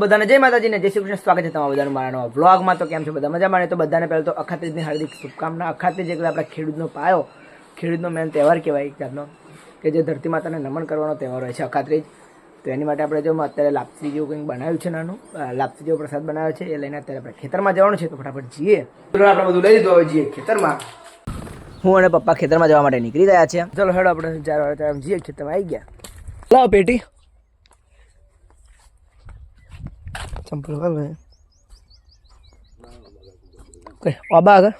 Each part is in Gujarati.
બધાને જય માતાજીને જય શ્રી કૃષ્ણ. સ્વાગત છે તમારા બધાનું મારા નવા વ્લોગમાં. તો કેમ છો? બધા મજા ને તો બધાને પહેલાં તો અખાત્રીજની હાર્દિક શુભકામના. અખાત્રીજ એટલે આપણા ખેડૂતનો પાયો, ખેડૂતનો મેન તહેવાર કહેવાય એક જાતનો, કે જે ધરતી માતાને નમન કરવાનો તહેવાર હોય છે અખાત્રીજ તો એની માટે આપણે જો અત્યારે લાપસી જેવું કંઈક બનાવ્યું છે નાનું લાપસી જેવો પ્રસાદ બનાવ્યો છે, એ લઈને અત્યારે આપણે ખેતરમાં જવાનું છે. તો ફટાફટ જઈએ. આપણે બધું લઈ લીધું, હવે જઈએ ખેતરમાં. હું અને પપ્પા ખેતરમાં જવા માટે નીકળી રહ્યા છે. ચલો હેડો, આપણે ચાર વાગે જઈએ, ખેતરમાં. આવી ગયા. લાવો પેટી. ચંપલ કર કઈ આબા આગળ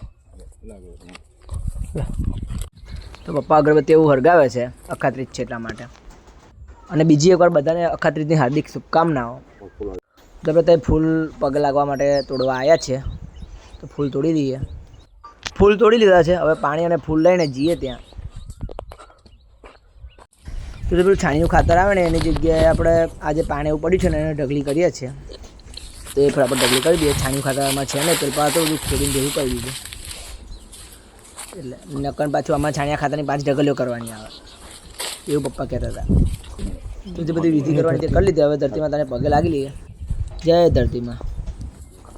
તો પપ્પા અગરબત્તી એવું હરગાવે છે, અખાત્રીજ છે એટલા માટે. અને બીજી એકવાર બધાને અખાત્રીજની હાર્દિક શુભકામનાઓ. તો આપણે ફૂલ પગ લાગવા માટે તોડવા આવ્યા છે. તો ફૂલ તોડી દઈએ. ફૂલ તોડી લીધા છે. હવે પાણી અને ફૂલ લઈને જઈએ ત્યાં. તો પેલું છાણિયું ખાતર આવે ને, એની જગ્યાએ આપણે આજે પાણી એવું પડ્યું છે ને, એને ઢગલી કરીએ છીએ. તો એ ફટાફટ ઢગલી કરી દઈએ. છાણિયું ખાતરમાં છે ને પેલું પાછું બધું ખેડીને ભેગું કરી દીધું. એટલે નકર પાછું આમાં છાણિયા ખાતાની પાંચ ઢગલીઓ કરવાની આવે. એવું પપ્પા કહેતા હતા. તો જે બધી વિધિ કરવાની તે કરી લીધી. હવે ધરતીમાં તને પગે લાગી લઈએ. જય ધરતીમાં.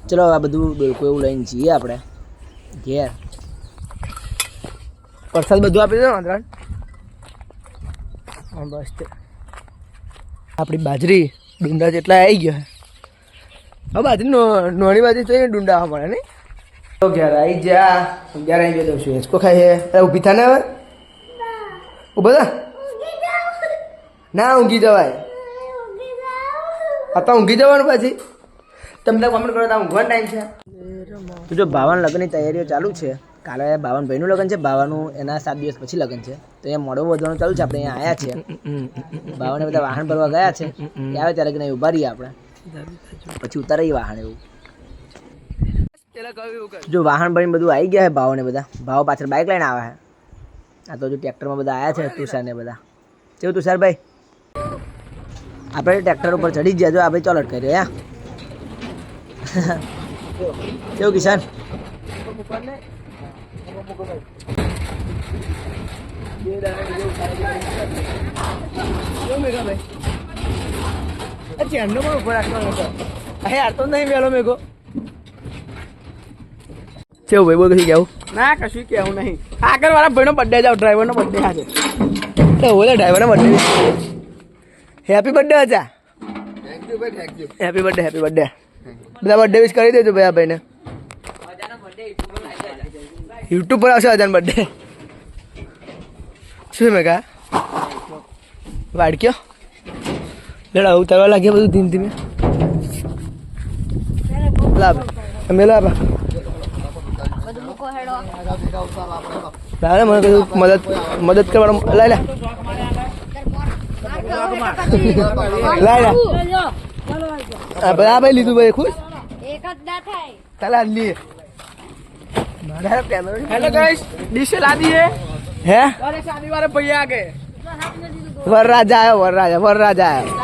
ચલો, આ બધું બિલકુલ એવું લઈને જઈએ આપણે. ઘેર. પ્રસાદ બધું આપી દો બસ આપણી બાજરી ડુંડા જેટલા આવી ગયા. હવે બાજરી નોની બાજુ તો ડુંડા મળે, નહીં? તો ઘેર આવી જા ઘેર આવી જતો છું હેચકો છે? અરે, ઊભી થા ને હવે? ઊભા થા? ના, ઊંઘી જવાય. તો ઊંઘી જવાનું પછી. તમને કોમેન્ટ કરો તો ઊંઘવાનો ટાઈમ છે. તો જો ભાવન લગ્નની તૈયારીઓ ચાલુ છે. કાલે ભાવન ભાઈનું લગ્ન છે, બાવાનું એના સાત દિવસ પછી લગ્ન છે. તો એ મોડો વધવાનું ચાલુ છે, આપણે અહીંયા આવ્યા છે ભાવને બધા વાહન ભરવા ગયા છે. આવે ત્યારે કે નહીં, ઊભા રહીએ આપણે. પછી ઉતારાય વાહન એવું. જો વાહન ભરીને બધું આવી ગયા છે ભાવને બધા. ભાવ પાછળ બાઇક લઈને આવે છે. આ તો જો ટ્રેક્ટરમાં બધા આવ્યા છે તુષાર ને બધા. કેવું તુષારભાઈ આપણે ટ્રેક્ટર ઉપર ચડી ગયા જો આપણે ચોલટ કર્યો રહ્યા કેવું કિશન કેવું ભાઈ બોલ કશું કેવું? ના કશું કેવું નહીં. આગળ વાળા ભાઈનો બર્થડે જાવ ડ્રાઈવરનો બર્થડે આજે. તો બોલે ડ્રાઈવરનો બર્થડે હેપી બર્થડે હતા હેપી બર્થડે હેપી બર્થડે બધા બર્થડે વિશ કરી દેજો ભાઈ આ ભાઈને. યુટ્યુબ પર આવશે અજાન બર્થડે શું મેં કહા વાડક્યો? લેડા ઉતારવા લાગ્યા બધું ધીમે ધીમે લાભ મેલો આપા લાવે મને કીધું મદદ મદદ કરવાનું લાય લે લાય લે આ ભાઈ આ ભાઈ લીધું ભાઈ ખુશ એક જ ના થાય ચાલ આ લે મારા કેમેરો હેલો ગાઈસ ડીશે લાદી હે હે અરે શાદી વાળે ભૈયા આગે વરરાજા આવ્યો વરરાજા વરરાજા આવ્યો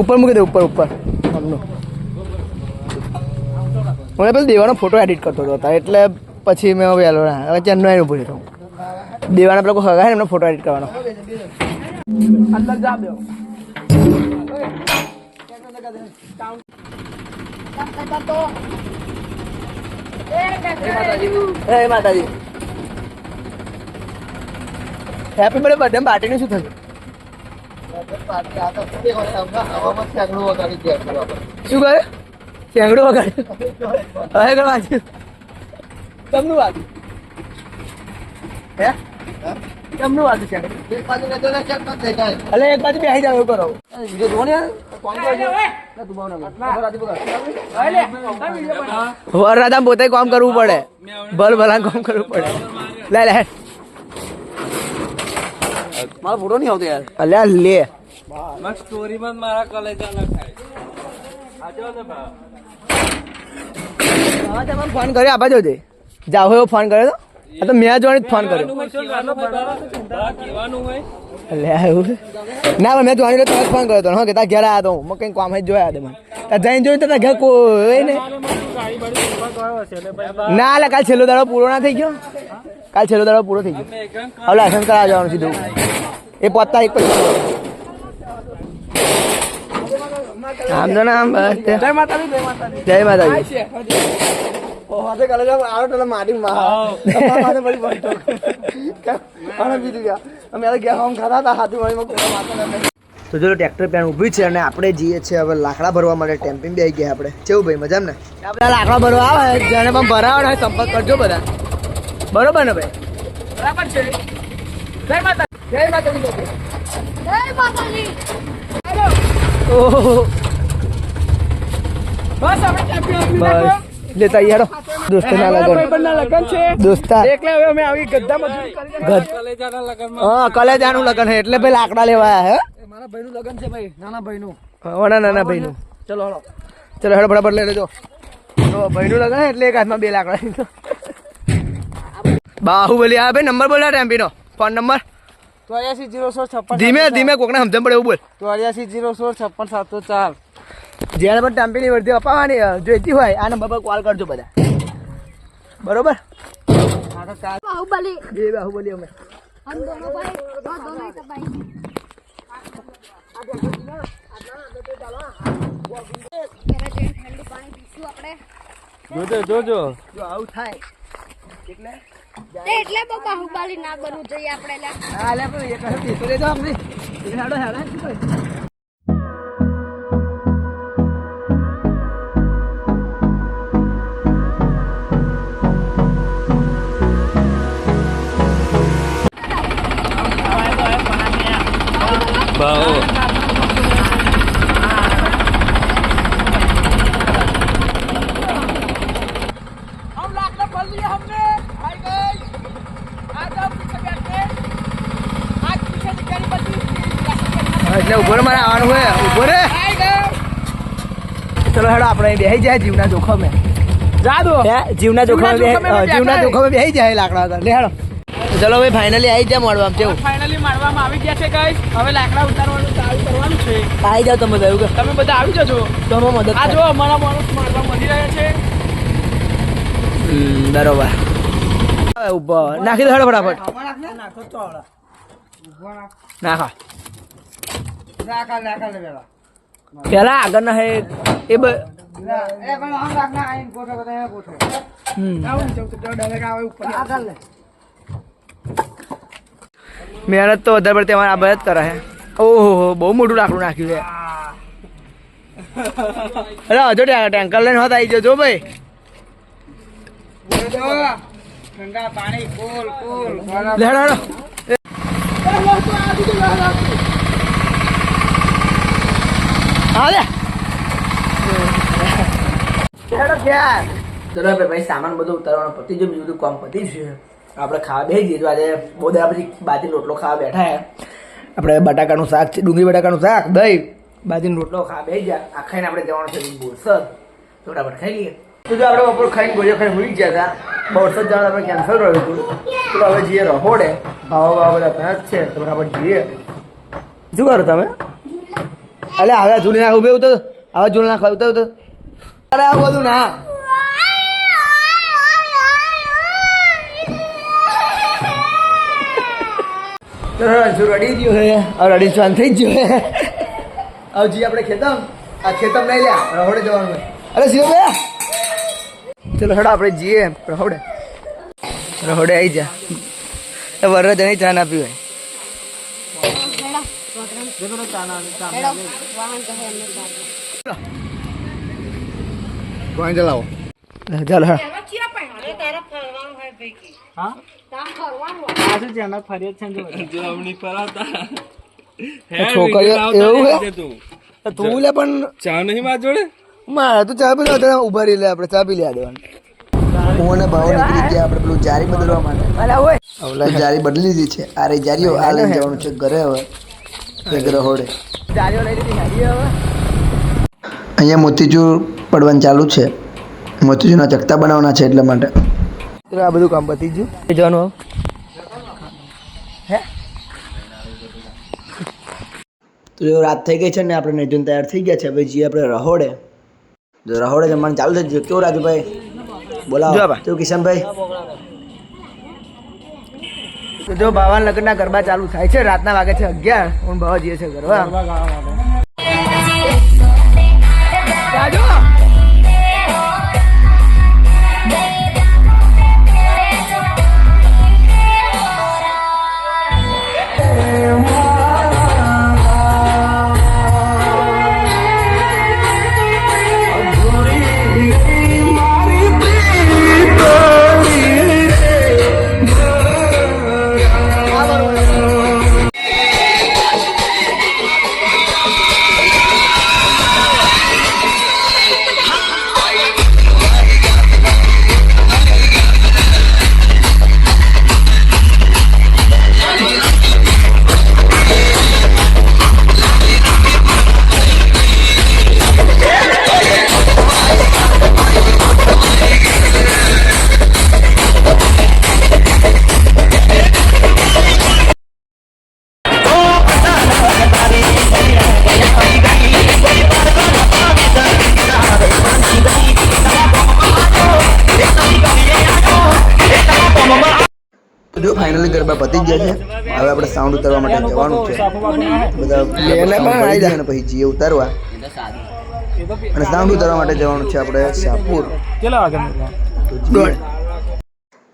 ઉપર મૂકી દે, ઉપર ઉપર. મને પેલો દેવાનો ફોટો એડિટ કરતો હતો એટલે પછી મેં વહેલો હેલો હવે ચેનનો એનું ભૂલી રહું દેવાના પેલો કોઈ હગા એમનો ફોટો એડિટ કરવાનો. અંદર જા હે માતાજી. હેપી બર્થડે બર્થડે પાર્ટીનું શું થયું? શું કહે? ચેંગડું વગાડ્યું હવે વાંચ્યું તમને વાગ્યું? હે? તમને વાગ્યું ચેંગડું એક બાજુ બેસી જાવ એવું કરો. વીડિયો જોવો ને યાર. વરરાજા પોતે કામ કરવું પડે. ભલ ભલા કામ કરવું પડે. લે લે. મારો ફોટો નહીં આવતો યાર. અલ્યા લે. સ્ટોરીમાં મારા કોલેજ ન થાય. ફોન કર્યો આપા જોજે. જાવ એવો ફોન કર્યો તો? મેં જોડે જ ફોન કર્યો. લે ના મેં મેં જોવાની તમે ફોન કર્યો હતો. હા કે તાર ઘેર આવ્યો તો હું. મેં કંઈક કામ જ જોયા હતા મને. તાર જઈને તો તાર ઘેર કોઈ ને. ના એટલે કાલ છેલ્લો દાડો પૂરો ના થઈ ગયો. કાલ છેલ્લો દાડો પૂરો થઈ ગયો. હવે લાયસન્સ કરાવવા જવાનું સીધું. એ પાંચ એક પછી. આમ તો ના આમ બસ. જય માતાજી. જય માતાજી. હાથે કાલે જાવ આરો ટલે માટી માં માથે પડી પડતો આને બીજું ગયા અમે આ ગયા હોમ ખાતા હતા હાથી વાળીમાં કોઈ માથા તો જો ટ્રેક્ટર પેન ઊભી છે અને આપણે જઈએ છીએ હવે લાકડા ભરવા માટે ટેમ્પિંગ બી આવી ગયા આપણે કેવું ભાઈ મજા ને આપણે લાકડા ભરવા આવે જેને પણ ભરાવા હોય સંપર્ક કરજો બધા બરોબર ને ભાઈ બરાબર છે જય માતા જય માતાજી જય માતાજી ઓહો બસ આપણે ટેમ્પિંગ બસ. લેતા યારો દોસ્તો ના લગન. લગન છે. દોસ્તા એટલે હવે અમે આવી ગદ્દા મજૂરી કરી ગદ હા કલેજાનું લગન છે એટલે ભાઈ લાકડા લેવા આયા હે? મારા ભાઈનું લગન છે ભાઈ નાના ભાઈનું. ઓના નાના ભાઈનું. ચલો હળો ચલો હળો બરાબર લઈ લેજો. તો ભાઈનું લગન છે એટલે એક હાથમાં બે લાકડા બાહુબલી આ ભાઈ નંબર બોલા ટેમ્પીનો. Phone number. ચોર્યાસી જીરો સો છપ્પન ધીમે ધીમે કોકને સમજણ પડે એવું બોલ. ચોર્યાસી જીરો સોળ છપ્પન સાતસો ચાર. જેને પણ ટમ્પીની વર્ધી અપાવવાની જોઈતી હોય આ નંબર કોલ કરજો બધા. બરોબર? બાહુબલી. જો આવું થાય. એટલે ના બનવું જોઈએ આપણે આપણે બેસી જાય જીવના જોખમે. जा दो જીવના જોખમે જીવના જોખમે બેસી જાય લાકડા હતા લે હેડો ચલો ભાઈ ફાઇનલી આવી જાય મળવા આમ કેવું? ફાઇનલી મારવામાં આવી ગયા છે ગાઈસ હવે લાકડા ઉતારવાનું ચાલુ કરવાનું છે. આવી જાવ તમે બધા કે? તમે બધા આવી જજો. તમે મદદ આ જો અમારા માણસ મારવા મળી રહ્યા છે. બરોબર. ઊભો. નાખી દો ફટાફટ. નાખો. પેલા આગળ ના હે એ. મહેનત તો વધારે પડતી અમારે આ બધા જ કરે છે. ઓહો બહુ મોટું લાકડું નાખ્યું છે. અરે હજુ ટેન્કર લઈને હોત આવી જજો ભાઈ. પાણી ભાઈ સામાન બધું ઉતારવાનો પતી જો બીજું બધું કામ પતી છે. આપણે ખાવા બેસી જઈએ તો આજે બહુ દાડા પછી બાજી રોટલો ખાવા બેઠા હે આપણે બટાકાનું શાક છે, ડુંગળી બટાકાનું શાક, દહીં. બાજીનો રોટલો ખાવા બેસી ગયા. આ ખાઈને આપણે જવાનું છે બોરસદ. ફટાફટ ખાઈ લઈએ. તો જો આપણે બપોર ખાઈને ગોળીઓ ખાઈને ભૂલી ગયા હતા. બોરસદ જવાનું આપણે કેન્સલ રહ્યું હતું. તો હવે જઈએ રહોડે. ભાવ ભાવ બધા ત્યાં જ છે, તો બરાબર જઈએ. શું કરો તમે? અલે હવે જૂની નાખ, ઉભે ઉતર. હવે જૂની નાખ, ઉતર ઉતર. અરે આ બધું ના. રણછોડ રડી ગયો હે. હવે રડી સ્વાન થઈ ગયો હે. હવે જી આપણે ખેતમ આ ખેતમ લઈ લ્યા રહોડે જવાનું અરે શિવ બે. ચલો હડા આપણે જઈએ રહોડે. રહોડે આવી જા. એ નહીં ચા ના પીવાય. હેડો. વાહન કોણ ચલાવો ચાલો હા તો લે પણ ચા નહીં માર જોડે મારે તું ચા પી લે ઊભા રહી લે આપણે ચા પી લે દેવાનું હું અને ભાવ નીકળી ગયા આપણે પેલું જારી બદલવા માટે જારી બદલી દીધી છે આ રે જારીઓ આ લઈને જવાનું છે ઘરે હવે એક રહોડે જારીઓ લઈ લીધી હવે અહીંયા મોતીચૂર પડવાનું ચાલુ છે. મોતીચૂરના ચકતા બનાવવાના છે એટલા માટે. આ બધું કામ પતી ગયું. જવાનું હે. તો જો રાત થઈ ગઈ છે ને આપણે નિધન તૈયાર થઈ ગયા છે. હવે જઈએ આપણે રહોડે. જો રહોડે જમવાનું ચાલુ થઈ ગયું. કેવું રાજુભાઈ બોલાવો. કેવું કિશનભાઈ તો જો બાવાના લગ્નના ગરબા ચાલુ થાય છે. રાતના વાગે છે અગિયાર. હું બાવા જઈએ છે ગરબા જો ફાઇનલી ગરબા પતી ગયા છે. હવે આપણે સાઉન્ડ ઉતારવા માટે જવાનું છે. બધા. અને પછી જઈએ ઉતારવા. અને સાઉન્ડ ઉતારવા માટે જવાનું છે આપણે શાહપુર.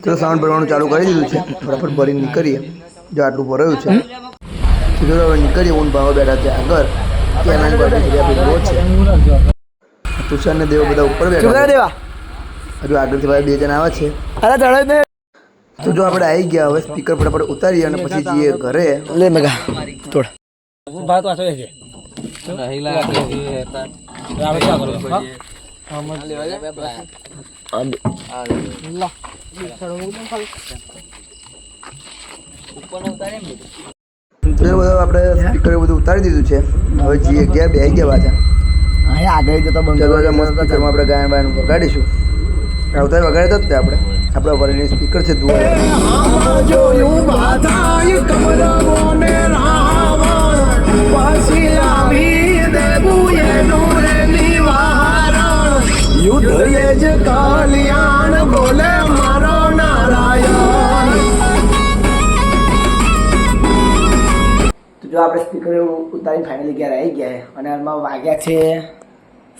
ચલો સાઉન્ડ ભરવાનું ચાલુ કરી દીધું છે. ફટાફટ ભરીને નીકળીએ. જો આટલું ભરાયું છે. ચલો હવે નીકળીએ. ઊન ભાવ બેઠા છે આગળ. ત્યાં છે. તુષાર ને દેવો બધા ઉપર બેઠા દેવા હજુ આગળથી ભાઈ બે જણ આવે છે. અરે ચડે તો જો આપણે આવી ગયા હવે સ્પીકર ફટાફટ ઉતારીએ અને પછી જઈએ ઘરે. લે મેગા તોડ. ભાત વાસો બધું આપણે સ્પીકર બધું ઉતારી દીધું છે. હવે જઈએ ગયા બે ગયા પાછા. આગળ જતો બંધ મસ્ત આપણે ગાયન બાયન વગાડીશું. આવતા વગાડે તો જ તે આપણે. આપણા વરીની સ્પીકર છે દુઆ. તો જો આપણે સ્પીકર ઉતારી ફાઇનલી ક્યારે આવી ગયા અને હાલમાં વાગ્યા છે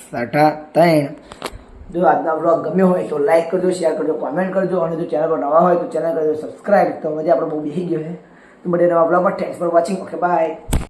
સાઠા ત્રણ. જો આજના બ્લોગ ગમ્યો હોય તો લાઈક કરજો શેર કરજો કોમેન્ટ કરજો અને જો ચેનલ પર નવા હોય તો ચેનલ કરજો સબસ્ક્રાઈબ તો મજા આપણે બહુ બેસી ગયો છે. તો બધા નવા બ્લોગમાં thanks for watching okay bye